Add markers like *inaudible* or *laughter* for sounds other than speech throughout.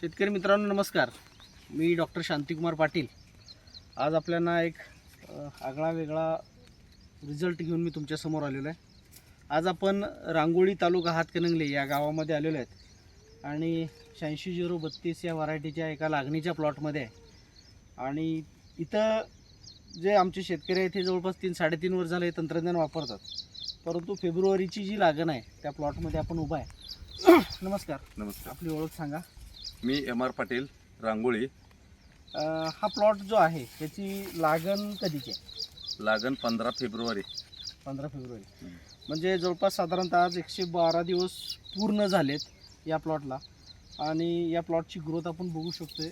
शेतकरी मित्रांनो नमस्कार. मी डॉक्टर शांतिकुमार पाटील. आज आपल्याला एक आगळा वेगळा रिझल्ट घेऊन मी तुमच्यासमोर आलेलो आहे. आज आपण रांगोळी तालुका हातकणंगले या गावामध्ये आलेलो आहेत. आणि शहाऐंशी झिरो बत्तीस या व्हरायटीच्या एका लागणीच्या प्लॉटमध्ये आहे. आणि इथं जे आमचे शेतकरी आहेत ते जवळपास तीन साडेतीन वर्ष झालं हे तंत्रज्ञान वापरतात. परंतु फेब्रुवारीची जी लागण आहे त्या प्लॉटमध्ये आपण उभा आहे. *clears throat* नमस्कार. नमस्कार. आपली ओळख सांगा. मी एम आर पाटील रांगोळी. हा प्लॉट जो आहे त्याची लागण कधीची आहे? लागण पंधरा फेब्रुवारी. पंधरा फेब्रुवारी. म्हणजे जवळपास साधारणतः आज एकशे बारा दिवस पूर्ण झालेत या प्लॉटला. आणि या प्लॉटची ग्रोथ आपण बघू शकतोय.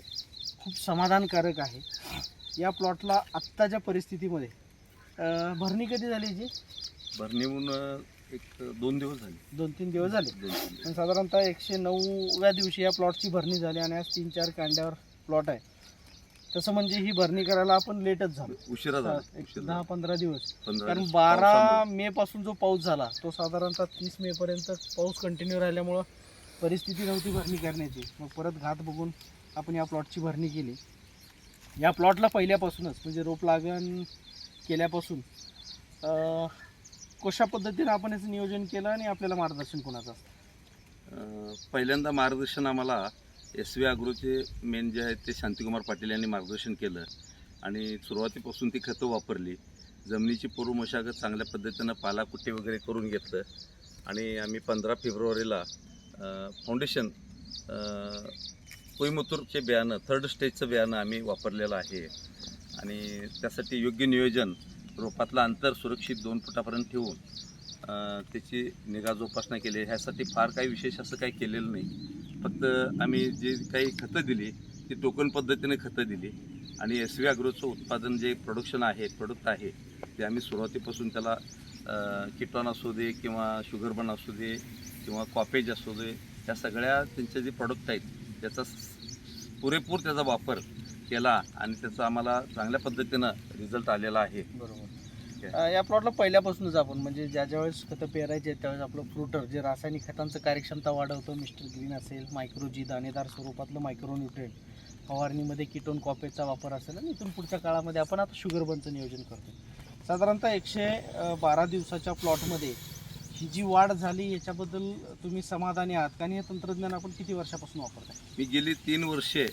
खूप समाधानकारक आहे. या प्लॉटला आत्ताच्या परिस्थितीमध्ये अ, भरणी कधी झाली जी भरणी होऊन अं, एक दोन दिवस झाले. दोन तीन दिवस झाले. दोन तीन दिवस. आणि साधारणतः एकशे नऊव्या दिवशी या प्लॉटची भरणी झाली आणि आज तीन चार कांड्यावर प्लॉट आहे. तसं म्हणजे ही भरणी करायला आपण लेटच झालो. उशिरा झाला. एक उशिरा दहा झाला. पंधरा दिवस. पंधरा कारण दिवस. बारा पावसामुळे. मे पासून जो पाऊस झाला तो साधारणतः तीस मे पर्यंत पाऊस कंटिन्यू राहिल्यामुळं परिस्थिती नव्हती भरणी करण्याची. मग परत घात बघून आपण या प्लॉटची भरणी केली. या प्लॉटला पहिल्यापासूनच म्हणजे रोप लागण केल्यापासून अं, कशा पद्धतीने आपण याचं नियोजन केलं आणि आपल्याला मार्गदर्शन कोणाचं असतं? पहिल्यांदा मार्गदर्शन आम्हाला एस व्ही आग्रोचे मेन जे आहेत ते शांतिकुमार पाटील यांनी मार्गदर्शन केलं आणि सुरुवातीपासून ती खतं वापरली जमिनीची पूर्व मशागत चांगल्या पद्धतीनं पालाकुट्टी वगैरे करून घेतलं आणि आम्ही पंधरा फेब्रुवारीला फाउंडेशन कोईमतूरचे बियाणं थर्ड स्टेजचं बियाणं आम्ही वापरलेलं आहे आणि त्यासाठी योग्य नियोजन रोपातलं अंतर सुरक्षित दोन फुटापर्यंत ठेवून त्याची निगा जोपासना केली. ह्यासाठी फार काही विशेष असं काही केलेलं नाही. फक्त आम्ही जे काही खतं दिली ती टोकन पद्धतीने खतं दिली. आणि एस व्ही अग्रोचं उत्पादन जे प्रोडक्शन आहे प्रोडक्ट आहे ते आम्ही सुरुवातीपासून त्याला किटॉन असू दे किंवा शुगरबन असू दे किंवा कॉपेज असू दे या सगळ्या त्यांचे जे प्रोडक्ट आहेत त्याचा पुरेपूर त्याचा वापर केला आणि त्याचा आम्हाला चांगल्या पद्धतीनं रिझल्ट आलेला आहे. बरोबर. या प्लॉटला पहिल्यापासूनच आपण म्हणजे ज्या ज्या वेळेस खतं पेरायचे त्यावेळेस आपलं फ्रुटर जे रासायनिक खतांचं कार्यक्षमता वाढवतं मिस्टर ग्रीन असेल मायक्रोजी दाणेदार स्वरूपातलं मायक्रो न्यूट्रेंट फवारणीमध्ये किटोन कॉपेचा वापर असेल आणि इथून पुढच्या काळामध्ये आपण आता शुगर बनचं नियोजन करतो साधारणतः एकशे बारा दिवसाच्या प्लॉटमध्ये ही जी वाढ झाली याच्याबद्दल तुम्ही समाधानी आहात आणि हे तंत्रज्ञान आपण किती वर्षापासून वापरताय? मी गेली तीन वर्षे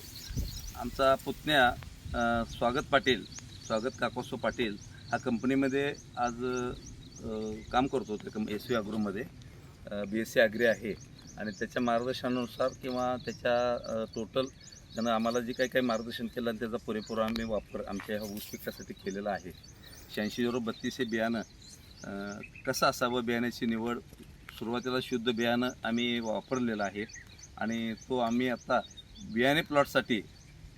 आमचा पुतण्या स्वागत पाटील स्वागत काकोसो पाटील हा कंपनीमध्ये आज काम करतो ते कं एस व्ही अग्रोमध्ये बी एस सी ॲग्री आहे आणि त्याच्या मार्गदर्शनानुसार किंवा त्याच्या टोटल त्यानं आम्हाला जे काही काही मार्गदर्शन केलं आणि त्याचा पुरेपूर आम्ही वापर आमच्या ह्या ऊस पिकासाठी केलेला आहे. शहाऐंशी झिरो बत्तीस हे बियाणं कसं असावं बियाण्याची निवड? सुरुवातीला शुद्ध बियाणं आम्ही वापरलेलं आहे आणि तो आम्ही आता बियाणे प्लॉटसाठी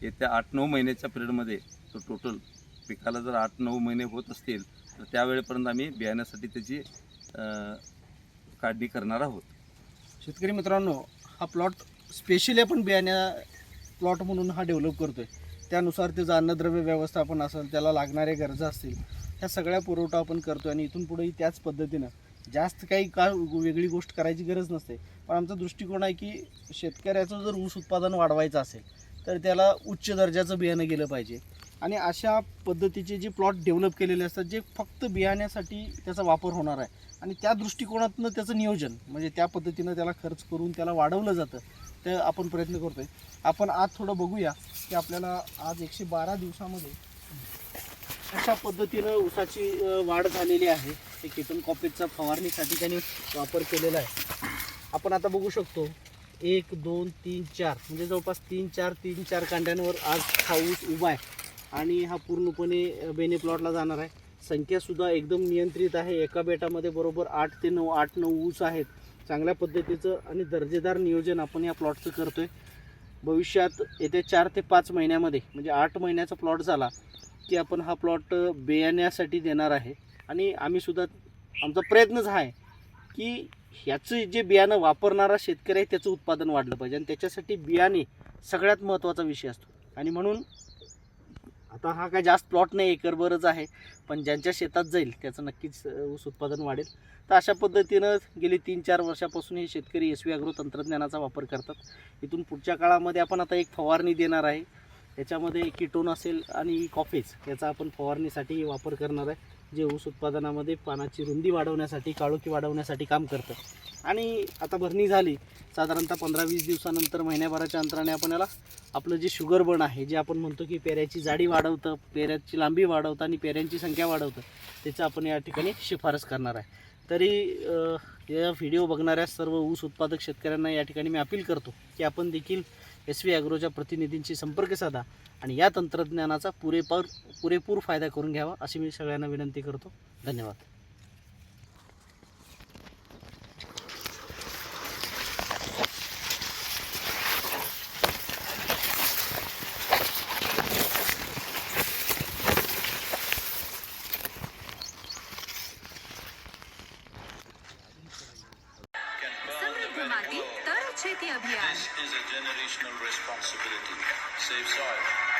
येत्या आठ नऊ महिन्याच्या पिरियडमध्ये तो टोटल पिकाला जर आठ नऊ महिने होत असतील तर त्यावेळेपर्यंत आम्ही बियाण्यासाठी त्याची काढणी करणार आहोत. शेतकरी मित्रांनो हा प्लॉट स्पेशली आपण बियाण्या प्लॉट म्हणून हा डेव्हलप करतो आहे त्यानुसार त्याचं अन्नद्रव्य व्यवस्थापन असेल त्याला लागणाऱ्या गरजा असतील ह्या सगळ्या पुरवठा आपण करतोय आणि इथून पुढेही त्याच पद्धतीनं. जास्त काही का वेगळी गोष्ट करायची गरज नसते पण आमचा दृष्टिकोन आहे की शेतकऱ्याचं जर ऊस उत्पादन वाढवायचं असेल तर त्याला उच्च दर्जाचं बियाणं गेलं पाहिजे. आणि अशा पद्धतीचे जे प्लॉट डेव्हलप केलेले असतात जे फक्त बियाण्यासाठी त्याचा वापर होणार आहे. आणि त्या दृष्टिकोनातनं त्याचं नियोजन म्हणजे त्या पद्धतीनं त्याला खर्च करून त्याला वाढवलं जातं ते आपण प्रयत्न करतोय. आपण आज थोडं बघूया की आपल्याला आज एकशे बारा दिवसामध्ये अशा पद्धतीनं ऊसाची वाढ झालेली आहे. ते किटन कॉपीचा फवारणीसाठी त्यांनी वापर केलेला आहे. आपण आता बघू शकतो एक दोन तीन चार. म्हणजे जवळपास तीन चार तीन चार कांड्यांवर आज हा ऊस उभा आहे. आणि हा पूर्णपणे बेने प्लॉटला जाणार आहे. संख्यासुद्धा एकदम नियंत्रित आहे. एका बेटामध्ये बरोबर आठ ते नऊ आठ नऊ ऊस आहेत. चांगल्या पद्धतीचं आणि दर्जेदार नियोजन आपण या प्लॉटचं करतो आहे भविष्यात येत्या चार ते पाच महिन्यामध्ये म्हणजे आठ महिन्याचा प्लॉट झाला की आपण हा प्लॉट बियाण्यासाठी देणार आहे. आणि आम्हीसुद्धा आमचा प्रयत्नच हा आहे की ह्याचं जे बियाणं वापरणारा शेतकरी आहे त्याचं उत्पादन वाढलं पाहिजे. आणि त्याच्यासाठी बियाणे सगळ्यात महत्त्वाचा विषय असतो. आणि म्हणून आता हा काय जास्त प्लॉट नाही एकरभरच आहे. पण ज्यांच्या शेतात जाईल त्याचं नक्कीच ऊस उत्पादन वाढेल. तर अशा पद्धतीनं गेली तीन चार वर्षापासून हे शेतकरी एस व्ही ॲग्रो तंत्रज्ञानाचा वापर करतात. इथून पुढच्या काळामध्ये आपण आता एक फवारणी देणार आहे. याच्यामध्ये किटोन असेल आणि कॉफीज याचा आपण फवारणीसाठी वापर करणार आहे. जे ऊस उत्पादनामध्ये पानाची रुंदी वाढवण्यासाठी काळोखी वाढवण्यासाठी काम करतं. आणि आता भरणी झाली साधारणतः पंधरा वीस दिवसानंतर महिन्याभराच्या अंतराने आपण याला आपलं जे शुगर बर्न आहे जे आपण म्हणतो की पेऱ्याची जाडी वाढवतं पेऱ्याची लांबी वाढवतं आणि पेऱ्यांची संख्या वाढवतं त्याचं आपण या ठिकाणी शिफारस करणार आहे. तरी या व्हिडिओ बघणाऱ्या सर्व ऊस उत्पादक शेतकऱ्यांना या ठिकाणी मी अपील करतो की आपण देखील एस व्ही ॲग्रोच्या प्रतिनिधींशी संपर्क साधा आणि या तंत्रज्ञानाचा पुरेपूर पुरेपूर फायदा करून घ्यावा अशी मी सगळ्यांना विनंती करतो. धन्यवाद. अभियान This is a generational responsibility. Save soil.